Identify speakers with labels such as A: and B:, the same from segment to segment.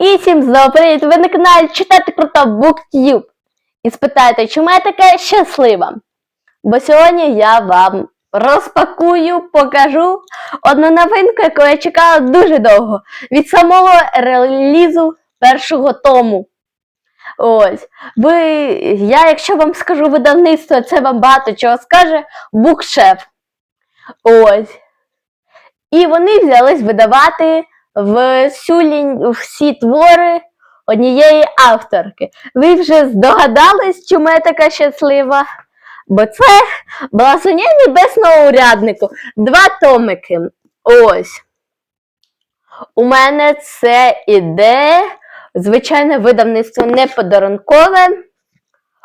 A: І всім знову привіт! Ви на каналі Читати Круто BookTube. І спитаєте, чому я така щаслива? Бо сьогодні я вам розпакую, покажу одну новинку, яку я чекала дуже довго. Від самого релізу першого тому. Ось. Ви, я, якщо вам скажу видавництво, це вам багато чого скаже букшеф. Ось. І вони взялись видавати в сюлінь всі твори однієї авторки. Ви вже здогадались, чому я така щаслива? Бо це Благословення небесного уряднику. Два томики. Ось. У мене це іде звичайне видавництво не подарункове.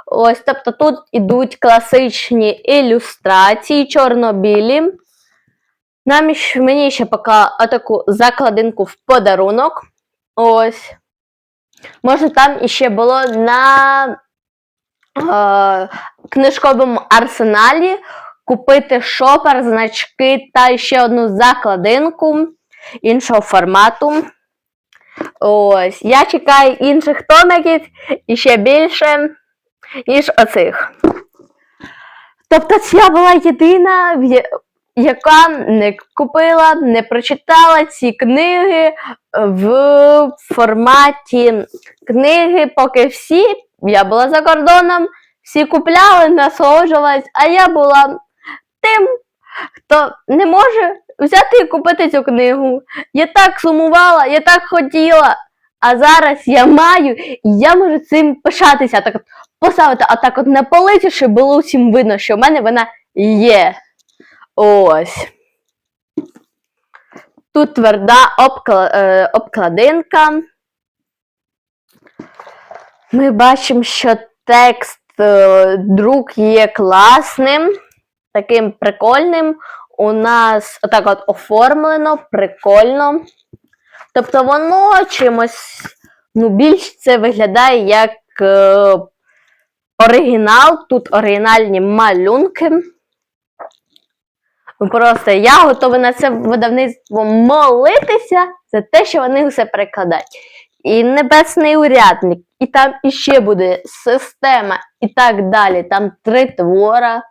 A: Ось, тобто тут ідуть класичні ілюстрації, чорно-білі. Нам мені ще поки таку закладинку в подарунок. Ось. Може, там іще було на е, книжковому арсеналі купити шопер, значки та ще одну закладинку іншого формату. Ось. Я чекаю інших томиків і ще більше, ніж оцих. Тобто, я була єдина, в яка не купила, не прочитала ці книги в форматі книги, поки всі, я була за кордоном, всі купляли, насолоджувались, а я була тим, хто не може взяти і купити цю книгу. Я так сумувала, я так хотіла. А зараз я маю, і я можу цим пишатися, так от поставити, а так от на полиці, щоб було всім видно, що в мене вона є. Ось. Тут тверда обкла... е, обкладинка. Ми бачимо, що текст е, друк є класним, таким прикольним. У нас отак от оформлено, прикольно. Тобто воно чимось, ну, більш це виглядає як е, оригінал. Тут оригінальні малюнки. Ну, Просто я готова на це видавництво молитися за те, що вони все перекладають. І небесний урядник, і там іще буде система, і так далі. Там три твора,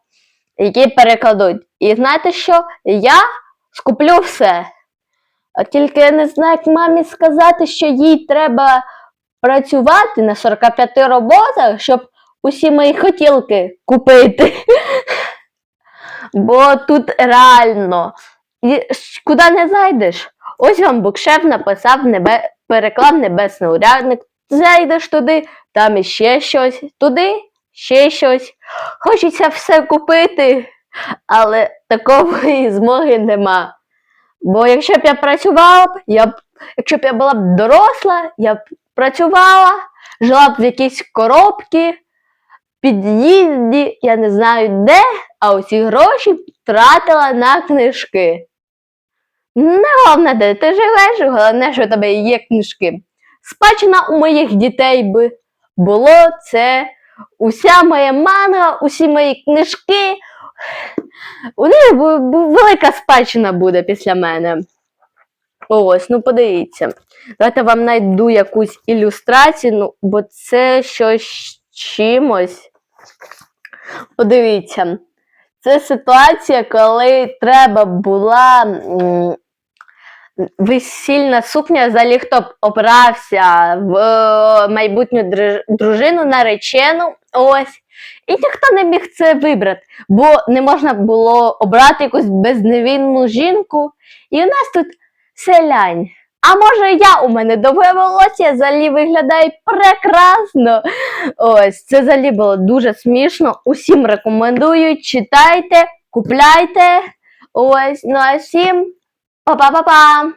A: які перекладуть. І знаєте що? Я скуплю все. А тільки я не знаю, як мамі сказати, що їй треба працювати на 45 роботах, щоб усі мої хотілки купити. Бо тут реально, і куди не зайдеш. Ось вам букшеф написав небе, переклав небесний урядник. Зайдеш туди, там іще щось, туди ще щось. Хочеться все купити, але такої змоги нема. Бо якщо б я працювала, я б, якщо б я була б доросла, я б працювала, жила б в якійсь коробці, під'їзді, я не знаю де, а усі гроші тратила на книжки. Не головне, де ти живеш, головне, що у тебе є книжки. Спадщина у моїх дітей би було це уся моя манга, усі мої книжки. У них велика спадщина буде після мене. Ось, ну подивіться. Давайте вам знайду якусь ілюстрацію, ну, бо це щось чимось. Подивіться. Це ситуація, коли треба була весільна сукня, взагалі хто б обрався в е, майбутню дружину наречену. Ось. І ніхто не міг це вибрати, бо не можна було обрати якусь безневинну жінку. І у нас тут селянь. А може я у мене довге волосся взагалі виглядає прекрасно. Ось, це взагалі було дуже смішно. Усім рекомендую, читайте, купляйте. Ось, ну а всім па-па-па-па!